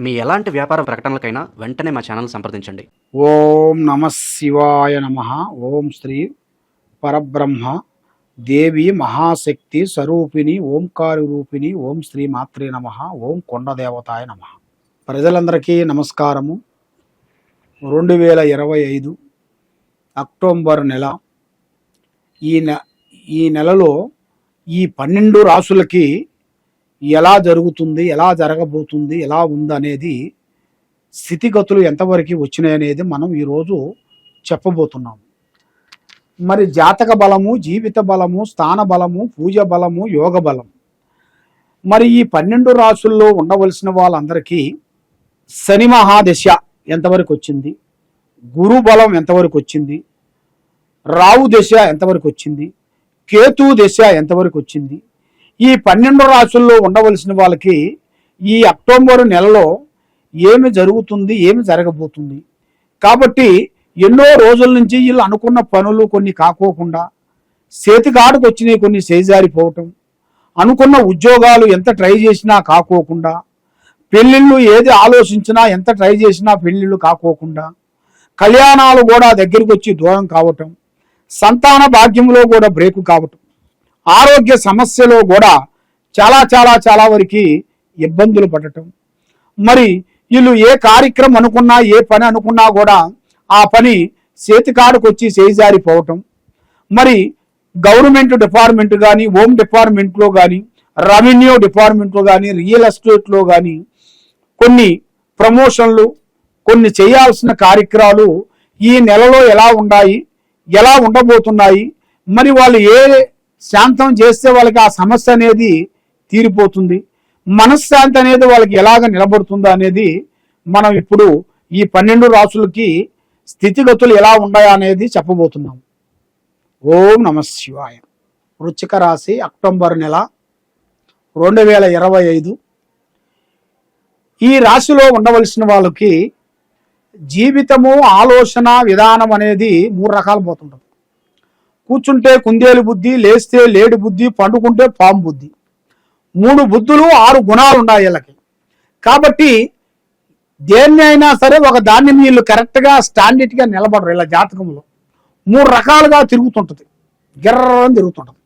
మీ ఎలాంటి వ్యాపార ప్రకటనలకైనా వెంటనే మా ఛానల్ సంప్రదించండి. ఓం నమ శివాయ నమ. ఓం శ్రీ పరబ్రహ్మ దేవి మహాశక్తి స్వరూపిణి ఓంకారి రూపిణి. ఓం శ్రీ మాత్రే నమ. ఓం కొండదేవతాయ నమ. ప్రజలందరికీ నమస్కారము. రెండు వేల ఇరవై ఐదు అక్టోబర్ నెల. ఈ నె ఈ నెలలో ఈ పన్నెండు రాసులకి ఎలా జరుగుతుంది ఎలా జరగబోతుంది ఎలా ఉందనేది స్థితిగతులు ఎంతవరకు వచ్చినాయి అనేది మనం ఈరోజు చెప్పబోతున్నాం. మరి జాతక బలము జీవిత బలము స్థాన బలము పూజ బలము యోగ బలం. మరి ఈ పన్నెండు రాసుల్లో ఉండవలసిన వాళ్ళందరికీ శని మహాదశ ఎంతవరకు వచ్చింది? గురు బలం ఎంతవరకు వచ్చింది? రావు దశ ఎంతవరకు వచ్చింది? కేతు దశ ఎంతవరకు వచ్చింది? ఈ పన్నెండు రాసుల్లో ఉండవలసిన వాళ్ళకి ఈ అక్టోబర్ నెలలో ఏమి జరుగుతుంది ఏమి జరగబోతుంది? కాబట్టి ఎన్నో రోజుల నుంచి వీళ్ళు అనుకున్న పనులు కొన్ని కాకోకుండా చేతికాడుకు వచ్చినాయి కొన్ని చేజారిపోవటం అనుకున్న ఉద్యోగాలు ఎంత ట్రై చేసినా కాకోకుండా పెళ్ళిళ్ళు ఏది ఆలోచించినా ఎంత ట్రై చేసినా పెళ్ళిళ్ళు కాకోకుండా కళ్యాణాలు కూడా దగ్గరికి వచ్చి దూరం కావటం సంతాన భాగ్యంలో కూడా బ్రేకు కావటం. ఆరోగ్య సమస్యలో కూడా చాలా చాలా చాలా వరకు ఇబ్బందులు పడటం. మరి వీళ్ళు ఏ కార్యక్రమం అనుకున్నా ఏ పని అనుకున్నా కూడా ఆ పని చేతికాడుకొచ్చి చేజారిపోవటం. మరి గవర్నమెంట్ డిపార్ట్మెంట్ కానీ హోమ్ డిపార్ట్మెంట్లో కానీ రెవెన్యూ డిపార్ట్మెంట్లో కానీ రియల్ ఎస్టేట్లో కానీ కొన్ని ప్రమోషన్లు కొన్ని చేయాల్సిన కార్యక్రమాలు ఈ నెలలో ఎలా ఉన్నాయి ఎలా ఉండబోతున్నాయి మరి వాళ్ళు ఏ శాంతం చేస్తే వాళ్ళకి ఆ సమస్య అనేది తీరిపోతుంది. మనశ్శాంతి అనేది వాళ్ళకి ఎలాగ నిలబడుతుందో అనేది మనం ఇప్పుడు ఈ పన్నెండు రాసులకి స్థితిగతులు ఎలా ఉన్నాయా అనేది చెప్పబోతున్నాం. ఓం నమ శివాయ. వృచ్చిక రాశి అక్టోబర్ నెల రెండు వేల ఇరవై ఐదు. ఈ రాశిలో ఉండవలసిన వాళ్ళకి జీవితము ఆలోచన విధానం అనేది మూడు రకాలు పోతుంటుంది కూర్చుంటే కుందేలు బుద్ధి లేస్తే లేడి బుద్ధి పండుకుంటే పాము బుద్ధి. మూడు బుద్ధులు ఆరు గుణాలు ఉన్నాయి వీళ్ళకి. కాబట్టి దేన్ని అయినా సరే ఒక దాన్ని వీళ్ళు కరెక్ట్గా స్టాండర్డ్గా నిలబడరు ఇలా జాతకంలో. మూడు రకాలుగా తిరుగుతుంటుంది. గిర్రని తిరుగుతుంటుంది.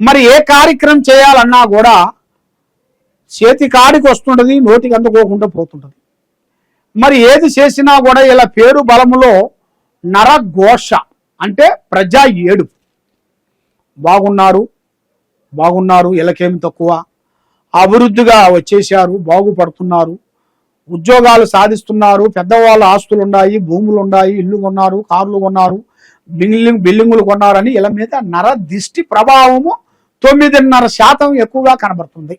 మరి ఏ కార్యక్రమం చేయాలన్నా కూడా చేతి కాడికి వస్తుంటుంది నోటికి అందుకోకుండా పోతుంటుంది. మరి ఏది చేసినా కూడా ఇలా పేరు బలములో నరఘోష. అంటే ప్రజా ఏడు. బాగున్నారు బాగున్నారు ఇళ్ళకేమి తక్కువ. అభివృద్ధిగా వచ్చేసారు బాగుపడుతున్నారు. ఉద్యోగాలు సాధిస్తున్నారు పెద్దవాళ్ళ ఆస్తులు ఉన్నాయి భూములు ఉన్నాయి ఇల్లు కొన్నారు కార్లు కొన్నారు బిల్డింగ్ బిల్డింగులు కొన్నారని ఇలా మీద నర దిష్టి ప్రభావము తొమ్మిదిన్నర శాతం ఎక్కువగా కనబడుతుంది.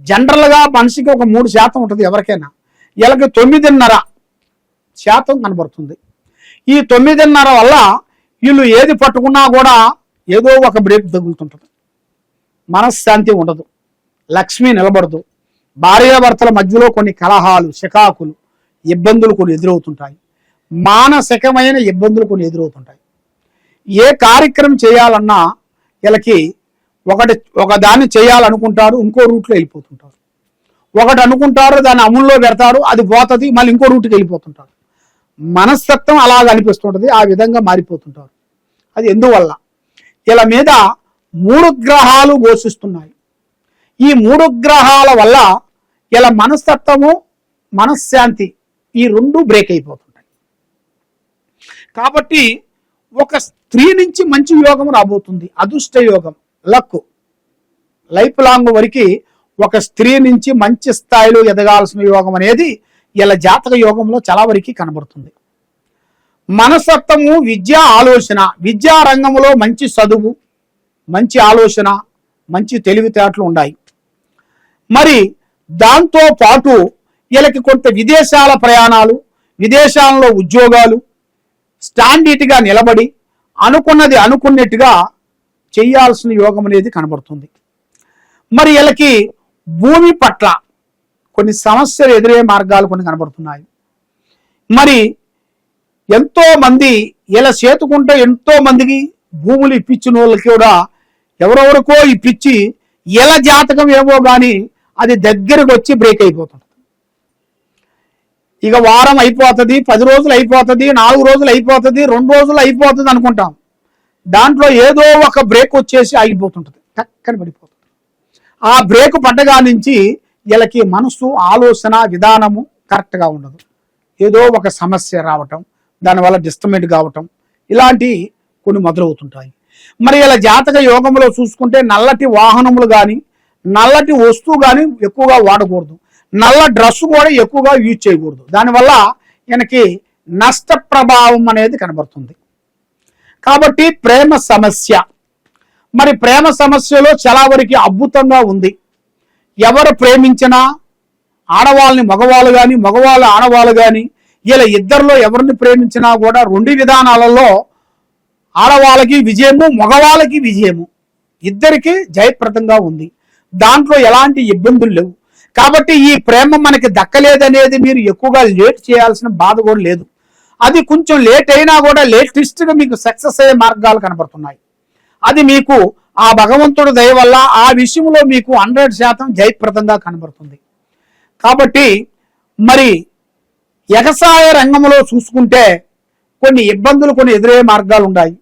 జనరల్గా మనిషికి ఒక మూడు శాతం ఉంటుంది ఎవరికైనా. వీళ్ళకి తొమ్మిదిన్నర శాతం కనబడుతుంది. ఈ తొమ్మిదిన్నర వల్ల వీళ్ళు ఏది పట్టుకున్నా కూడా ఏదో ఒక బ్రేక్ తగులుతుంటుంది. మనశ్శాంతి ఉండదు. లక్ష్మి నిలబడదు. భార్యాభర్తల మధ్యలో కొన్ని కలహాలు శకాకులు ఇబ్బందులు కొన్ని ఎదురవుతుంటాయి. మానసికమైన ఇబ్బందులు కొన్ని ఎదురవుతుంటాయి. ఏ కార్యక్రమం చేయాలన్నా వీళ్ళకి ఒకటి ఒక దాన్ని చేయాలనుకుంటారు ఇంకో రూట్లో వెళ్ళిపోతుంటారు. ఒకటి అనుకుంటారు దాన్ని అమల్లో పెడతారు అది పోతుంది మళ్ళీ ఇంకో రూట్కి వెళ్ళిపోతుంటారు. మనస్తత్వం అలాగ అనిపిస్తుంటుంది ఆ విధంగా మారిపోతుంటారు. అది ఎందువల్ల? ఇలా మీద మూడు గ్రహాలు ఘోషిస్తున్నాయి. ఈ మూడు గ్రహాల వల్ల ఇలా మనస్తత్వము మనశ్శాంతి ఈ రెండు బ్రేక్ అయిపోతుంటాయి. కాబట్టి ఒక స్త్రీ నుంచి మంచి యోగం రాబోతుంది అదృష్ట యోగం లక్. లైఫ్ లాంగ్ వరకు ఒక స్త్రీ నుంచి మంచి స్థాయిలో ఎదగాల్సిన యోగం అనేది ఇలా జాతక యోగంలో చాలా వరకు కనబడుతుంది. మనస్తత్వము విద్యా ఆలోచన విద్యా రంగంలో మంచి చదువు మంచి ఆలోచన మంచి తెలివితేటలు ఉన్నాయి మరి దాంతో పాటు వీళ్ళకి కొంత విదేశాల ప్రయాణాలు విదేశాలలో ఉద్యోగాలు స్టాండిట్గా నిలబడి అనుకున్నది అనుకున్నట్టుగా చేయాల్సిన యోగం అనేది కనబడుతుంది. మరి వీళ్ళకి భూమి పట్ల కొన్ని సమస్యలు ఎదురయ్యే మార్గాలు కొన్ని కనబడుతున్నాయి. మరి ఎంతో మంది ఇలా చేతుకుంటే ఎంతో మందికి భూములు ఇప్పించిన వాళ్ళకి కూడా ఎవరెవరికో ఇప్పించి ఇలా జాతకం ఏమో కానీ అది దగ్గరకు వచ్చి బ్రేక్ అయిపోతుంది. ఇక వారం అయిపోతుంది పది రోజులు అయిపోతుంది నాలుగు రోజులు అయిపోతుంది రెండు రోజులు అయిపోతుంది అనుకుంటాం. దాంట్లో ఏదో ఒక బ్రేక్ వచ్చేసి ఆగిపోతుంటుంది టక్కని పడిపోతుంది. ఆ బ్రేక్ పడ్డగా నుంచి వీళ్ళకి మనసు ఆలోచన విధానము కరెక్ట్గా ఉండదు. ఏదో ఒక సమస్య రావటం దానివల్ల డిస్టర్మెంట్ కావటం ఇలాంటి కొన్ని మొదలవుతుంటాయి. మరి ఇలా జాతక యోగంలో చూసుకుంటే నల్లటి వాహనములు కానీ నల్లటి వస్తువు కానీ ఎక్కువగా వాడకూడదు. నల్ల డ్రెస్ కూడా ఎక్కువగా యూజ్ చేయకూడదు. దానివల్ల ఈయనకి నష్ట ప్రభావం అనేది కనబడుతుంది. కాబట్టి ప్రేమ సమస్య. మరి ప్రేమ సమస్యలో చాలా వరకు అద్భుతంగా ఉంది. ఎవరు ప్రేమించినా ఆడవాళ్ళని మగవాళ్ళు కానీ మగవాళ్ళు ఆడవాళ్ళు కానీ ఇలా ఇద్దరిలో ఎవరిని ప్రేమించినా కూడా రెండు విధానాలలో ఆడవాళ్ళకి విజయము మగవాళ్ళకి విజయము. ఇద్దరికి జయప్రదంగా ఉంది. దాంట్లో ఎలాంటి ఇబ్బందులు లేవు. కాబట్టి ఈ ప్రేమ మనకి దక్కలేదనేది మీరు ఎక్కువగా లేట్ చేయాల్సిన బాధ కూడా లేదు. అది కొంచెం లేట్ అయినా కూడా లేటెస్ట్గా మీకు సక్సెస్ అయ్యే మార్గాలు కనబడుతున్నాయి అది మీకు ఆ భగవంతుడు దయ వల్ల ఆ విషయంలో మీకు హండ్రెడ్ శాతం జయప్రదంగా కనబడుతుంది. కాబట్టి మరి వ్యవసాయ రంగంలో చూసుకుంటే కొన్ని ఇబ్బందులు కొన్ని ఎదురయ్యే మార్గాలు ఉన్నాయి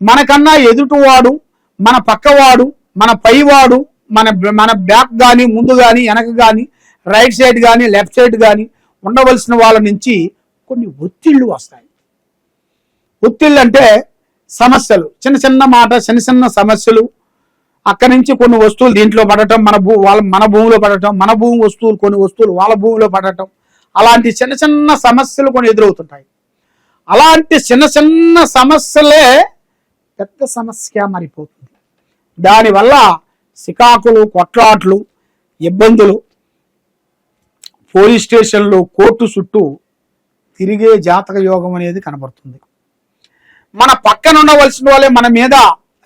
మనకన్నా ఎదుటివాడు మన పక్కవాడు మన పైవాడు మన మన బ్యాక్ కానీ ముందు కానీ వెనక కానీ రైట్ సైడ్ కానీ లెఫ్ట్ సైడ్ కానీ ఉండవలసిన వాళ్ళ నుంచి కొన్ని ఒత్తిళ్ళు వస్తాయి. ఒత్తిళ్ళు అంటే సమస్యలు. చిన్న చిన్న మాట చిన్న చిన్న సమస్యలు. అక్కడి నుంచి కొన్ని వస్తువులు దీంట్లో పడటం మన భూ వాళ్ళ మన భూమిలో పడటం మన భూమి వస్తువులు కొన్ని వస్తువులు వాళ్ళ భూమిలో పడటం. అలాంటి చిన్న చిన్న సమస్యలు కొన్ని ఎదురవుతుంటాయి. అలాంటి చిన్న చిన్న సమస్యలే పెద్ద సమస్య మారిపోతుంది. దానివల్ల సికాకులు కొట్లాట్లు ఇబ్బందులు పోలీస్ స్టేషన్లు కోర్టు చుట్టూ తిరిగే జాతక యోగం అనేది కనబడుతుంది. మన పక్కన ఉండవలసిన వాళ్ళే మన మీద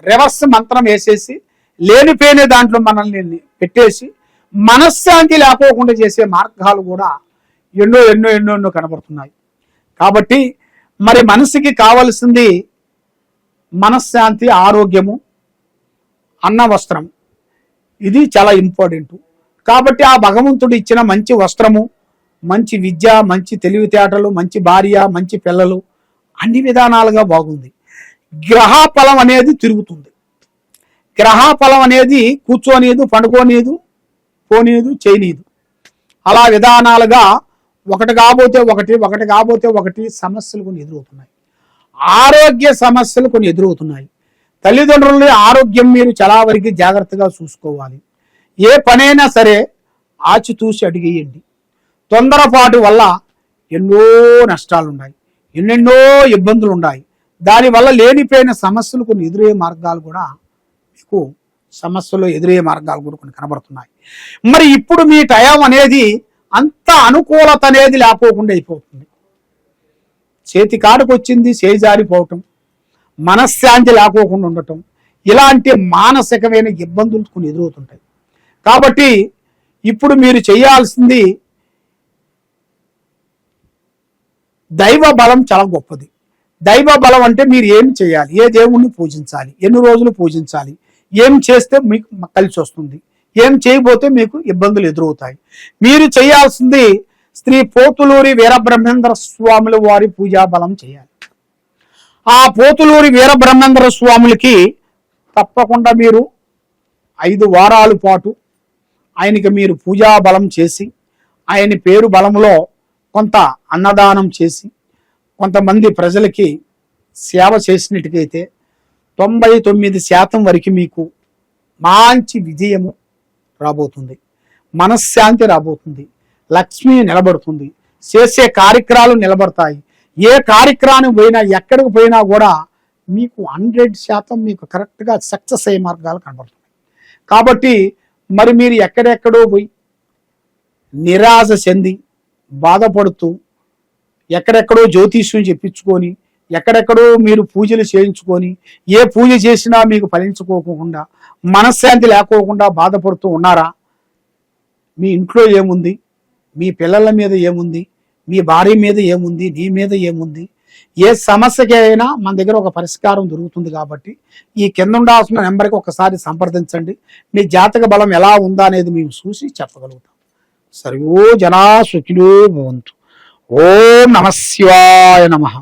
రివర్స్ మంత్రం వేసేసి లేనిపోయిన దాంట్లో మనల్ని పెట్టేసి మనశ్శాంతి లేకోకుండా చేసే మార్గాలు కూడా ఎన్నో ఎన్నో ఎన్నో ఎన్నో కనబడుతున్నాయి. కాబట్టి మరి మనసుకి కావలసింది మనశ్శాంతి ఆరోగ్యము అన్న వస్త్రం. ఇది చాలా ఇంపార్టెంట్. కాబట్టి ఆ భగవంతుడు ఇచ్చిన మంచి వస్త్రము మంచి విద్య మంచి తెలివితేటలు మంచి భార్య మంచి పిల్లలు అన్ని విధానాలుగా బాగుంది. గ్రహఫలం అనేది తిరుగుతుంది. గ్రహఫలం అనేది కూర్చోనీదు పండుకోనీదు పోనీదు చేయనీదు. అలా విధానాలుగా ఒకటి కాబోతే ఒకటి ఒకటి కాబోతే ఒకటి సమస్యలు కొన్ని ఎదురవుతున్నాయి. ఆరోగ్య సమస్యలు కొన్ని ఎదురవుతున్నాయి. తల్లిదండ్రుల ఆరోగ్యం మీరు చాలా వరకు జాగ్రత్తగా చూసుకోవాలి. ఏ పనైనా సరే ఆచితూసి అడిగేయండి. తొందరపాటు వల్ల ఎన్నో నష్టాలు ఉన్నాయి ఎన్నెన్నో ఇబ్బందులు ఉన్నాయి దానివల్ల లేనిపోయిన సమస్యలు కొన్ని ఎదురయ్యే మార్గాలు కూడా మీకు సమస్యలు ఎదురయ్యే మార్గాలు కూడా కొన్ని కనబడుతున్నాయి. మరి ఇప్పుడు మీ టైం అనేది అంత అనుకూలత అనేది లేకోకుండా అయిపోతుంది. చేతి కాడుకు వచ్చింది చేజారిపోవటం మనశ్శాంతి లేకోకుండా ఉండటం ఇలాంటి మానసికమైన ఇబ్బందులు కొన్ని ఎదురవుతుంటాయి. కాబట్టి ఇప్పుడు మీరు చేయాల్సింది దైవ బలం చాలా గొప్పది. దైవ బలం అంటే మీరు ఏం చేయాలి? ఏ దేవుణ్ణి పూజించాలి? ఎన్ని రోజులు పూజించాలి? ఏం చేస్తే మీకు కలిసి వస్తుంది? ఏం చేయబోతే మీకు ఇబ్బందులు ఎదురవుతాయి. మీరు చేయాల్సింది శ్రీ పోతులూరి వీరబ్రహ్మేంద్ర స్వాముల వారి పూజా బలం చేయాలి. ఆ పోతులూరి వీరబ్రహ్మేంద్ర స్వాములకి తప్పకుండా మీరు ఐదు వారాల పాటు ఆయనకి మీరు పూజా బలం చేసి ఆయన పేరు బలంలో కొంత అన్నదానం చేసి కొంతమంది ప్రజలకి సేవ చేసినట్టుకైతే తొంభై తొమ్మిది శాతం వరకు మీకు మంచి విజయము రాబోతుంది. మనశ్శాంతి రాబోతుంది. లక్ష్మి నిలబడుతుంది. చేసే కార్యక్రమాలు నిలబడతాయి. ఏ కార్యక్రమానికి పోయినా ఎక్కడికి పోయినా కూడా మీకు హండ్రెడ్ శాతం మీకు కరెక్ట్గా సక్సెస్ అయ్యే మార్గాలు కనబడుతున్నాయి. కాబట్టి మరి మీరు ఎక్కడెక్కడో పోయి నిరాశ చెంది బాధపడుతూ ఎక్కడెక్కడో జ్యోతిష్యం చెప్పించుకొని ఎక్కడెక్కడో మీరు పూజలు చేయించుకొని ఏ పూజ చేసినా మీకు ఫలించుకోకుండా మనశ్శాంతి లేకోకుండా బాధపడుతూ ఉన్నారా? మీ ఇంట్లో ఏముంది? మీ పిల్లల మీద ఏముంది? మీ భార్య మీద ఏముంది? నీ మీద ఏముంది? ఏ సమస్యకి అయినా మన దగ్గర ఒక పరిష్కారం దొరుకుతుంది కాబట్టి ఈ కింద ఉండాల్సిన నెంబర్కి ఒకసారి సంప్రదించండి. మీ జాతక బలం ఎలా ఉందా అనేది మేము చూసి చెప్పగలుగుతాం. సర్వో జనా సుఖినో భవంతు. ఓం నమ శివాయ నమః.